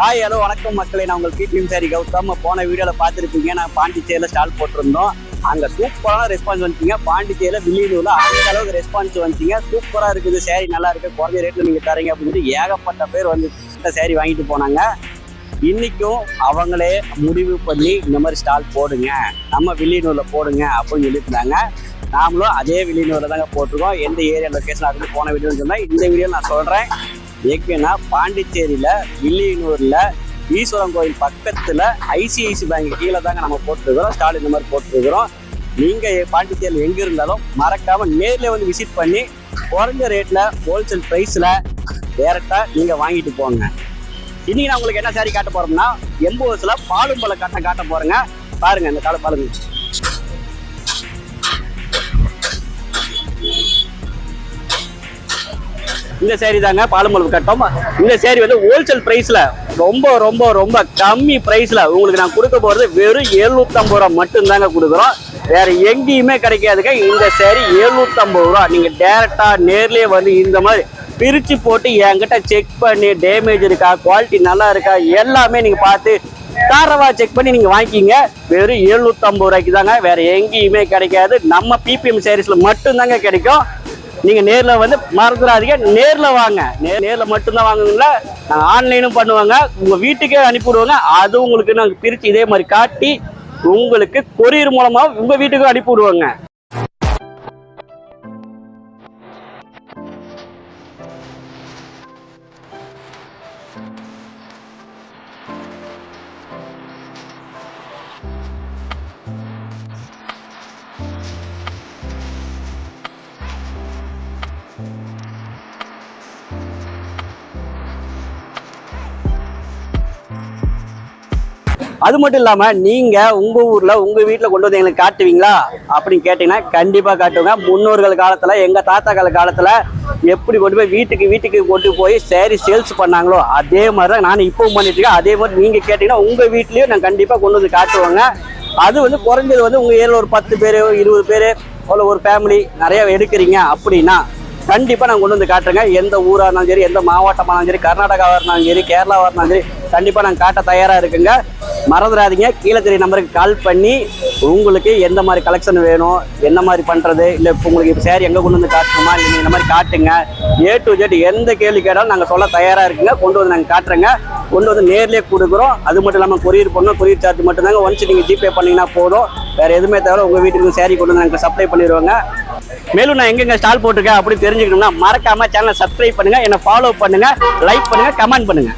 Hi hello வணக்கம் மக்களை. நான் உங்கள் பிபிஎம் சாரி கௌதம். போன வீடியோவில் பார்த்துருப்பீங்க. நான் பாண்டிச்சேரியில் ஸ்டால் போட்டிருந்தோம். அங்கே சூப்பரான ரெஸ்பான்ஸ் வந்துட்டீங்க பாண்டிச்சேரியில் வில்லியனூரில் அந்த அளவுக்கு ரெஸ்பான்ஸ் வந்துட்டீங்க சூப்பராக இருக்குது சேரீ நல்லா இருக்குது குறைஞ்ச ரேட்டில் நீங்கள் தரீங்க அப்படின்னு ஏகப்பட்ட பேர் வந்து இந்த சேரீ வாங்கிட்டு போனாங்க. இன்னைக்கும் அவங்களே முடிவு பண்ணி இந்த மாதிரி ஸ்டால் போடுங்க. நம்ம வில்லியனூரில் போடுங்க அப்படின்னு சொல்லியிருந்தாங்க. நாமளும் அதே வில்லியனூரில் தாங்க போட்டிருக்கோம். எந்த ஏரியா லொக்கேஷன் அதுக்கு போன வீடியோன்னு சொன்னால் இந்த வீடியோ நான் சொல்கிறேன் எங்கன்னா பாண்டிச்சேரியில் வில்லியனூரில் ஈஸ்வரன் கோயில் பக்கத்தில் ஐசிஐசி பேங்க் கீழே தாங்க நம்ம போட்டிருக்கிறோம். ஸ்டால் இந்த மாதிரி போட்டிருக்கிறோம். நீங்கள் பாண்டிச்சேரியில் எங்கே இருந்தாலும் மறக்காமல் நேரில் வந்து விசிட் பண்ணி குறைஞ்ச ரேட்டில் ஹோல்சேல் ப்ரைஸில் டேரெக்டாக நீங்கள் வாங்கிட்டு போங்க. இன்னைக்கு நான் உங்களுக்கு என்ன சாரி காட்ட போறோம்னா எம்போஸ்ல பாலும் கட்டம் கட்டை காட்ட போறேங்க. பாருங்க இந்த காலம் பாருங்க. இந்த சேரீ தாங்க பாலுமளவு கட்டம். இந்த சேரீ வந்து ஹோல்சேல் ப்ரைஸில் ரொம்ப ரொம்ப ரொம்ப கம்மி ப்ரைஸில் உங்களுக்கு நான் கொடுக்க போகிறது வெறும் 750 ரூபா மட்டும்தாங்க கொடுக்குறோம். வேற எங்கேயுமே கிடைக்காதுங்க. இந்த சேரீ 750 ரூபா. நீங்கள் டேரெக்டாக நேர்லேயே வந்து இந்த மாதிரி பிரித்து போட்டு என்கிட்ட செக் பண்ணி டேமேஜ் இருக்கா குவாலிட்டி நல்லா இருக்கா எல்லாமே நீங்கள் பார்த்து தாரவா செக் பண்ணி நீங்கள் வாங்கிக்கிங்க. வெறும் 750 ரூபாய்க்கு தாங்க வேறு எங்கேயுமே கிடைக்காது. நம்ம பிபிஎம் சேரீஸில் மட்டும்தாங்க கிடைக்கும். நீங்க நேர்ல வந்து மறந்துடாதீங்க நேர்ல வாங்க. நே- நேர்ல மட்டும்தான் வாங்குங்களா நாங்க ஆன்லைனும் பண்ணுவாங்க. உங்க வீட்டுக்கே அனுப்பிவிடுவாங்க. அது உங்களுக்கு நாங்க பிரிச்சு இதே மாதிரி காட்டி உங்களுக்கு கொரியர் மூலமா உங்க வீட்டுக்கு அனுப்பி விடுவாங்க அது மட்டும் இல்லாமல் நீங்கள் உங்கள் ஊரில் உங்கள் வீட்டில் கொண்டு வந்து எங்களுக்கு காட்டுவீங்களா? அப்படின்னு கேட்டிங்கன்னா கண்டிப்பாக காட்டுவாங்க. முன்னோர்கள் காலத்தில் எங்கள் தாத்தா கால காலத்தில் எப்படி கொண்டு போய் வீட்டுக்கு வீட்டுக்கு கொண்டு போய் சேரீ சேல்ஸ் பண்ணாங்களோ அதே மாதிரி தான் நான் இப்போவும் பண்ணிட்டு இருக்கேன். அதே மாதிரி நீங்கள் கேட்டிங்கன்னா உங்கள் வீட்லேயும் நான் கண்டிப்பாக கொண்டு வந்து காட்டுவாங்க. அது வந்து குறைஞ்சது வந்து உங்கள் ஏரியில் ஒரு பத்து பேர் இருபது பேர் ஒரு ஃபேமிலி நிறையா எடுக்கிறீங்க அப்படின்னா கண்டிப்பாக நான் கொண்டு வந்து காட்டுறேங்க. எந்த ஊராக இருந்தாலும் சரி எந்த மாவட்டமாக இருந்தாலும் சரி கர்நாடகாவாக இருந்தாலும் சரி கேரளாவாக இருந்தாலும் சரி கண்டிப்பாக நாங்கள் காட்ட தயாராக இருக்குங்க. மறந்துடாதீங்க. கீழே தெரிய நம்பருக்கு கால் பண்ணி உங்களுக்கு எந்த மாதிரி கலெக்ஷன் வேணும் என்ன மாதிரி பண்ணுறது இல்லை இப்போ உங்களுக்கு இப்போ சேரீ எங்கே கொண்டு வந்து காட்டணுமா இல்லை நீங்கள் இந்த மாதிரி காட்டுங்க. ஏ டு ஜெட் எந்த கேள்வி கேட்டாலும் நாங்கள் சொல்ல தயாராக இருக்குங்க. கொண்டு வந்து நாங்கள் காட்டுறேங்க. கொண்டு வந்து நேர்லேயே கொடுக்குறோம். அது மட்டும் இல்லாமல் கொரியர் பண்ணோம் கொரியர் சார்ஜ் மட்டும்தாங்க. ஒன்ஸ் நீங்கள் ஜிபே பண்ணிங்கன்னா போதும். வேறு எதுவுமே தவிர உங்கள் வீட்டுக்கு சேரீ கொண்டு வந்து நாங்கள் சப்ளை பண்ணிடுவாங்க. மேலும் நான் எங்கெங்க ஸ்டால் போட்டிருக்கேன் அப்படி தெரிஞ்சுக்கணும்னா மறக்காம சேனலை சப்ஸ்கிரைப் பண்ணுங்க. என்னை ஃபாலோ பண்ணுங்க. லைக் பண்ணுங்க. கமெண்ட் பண்ணுங்க.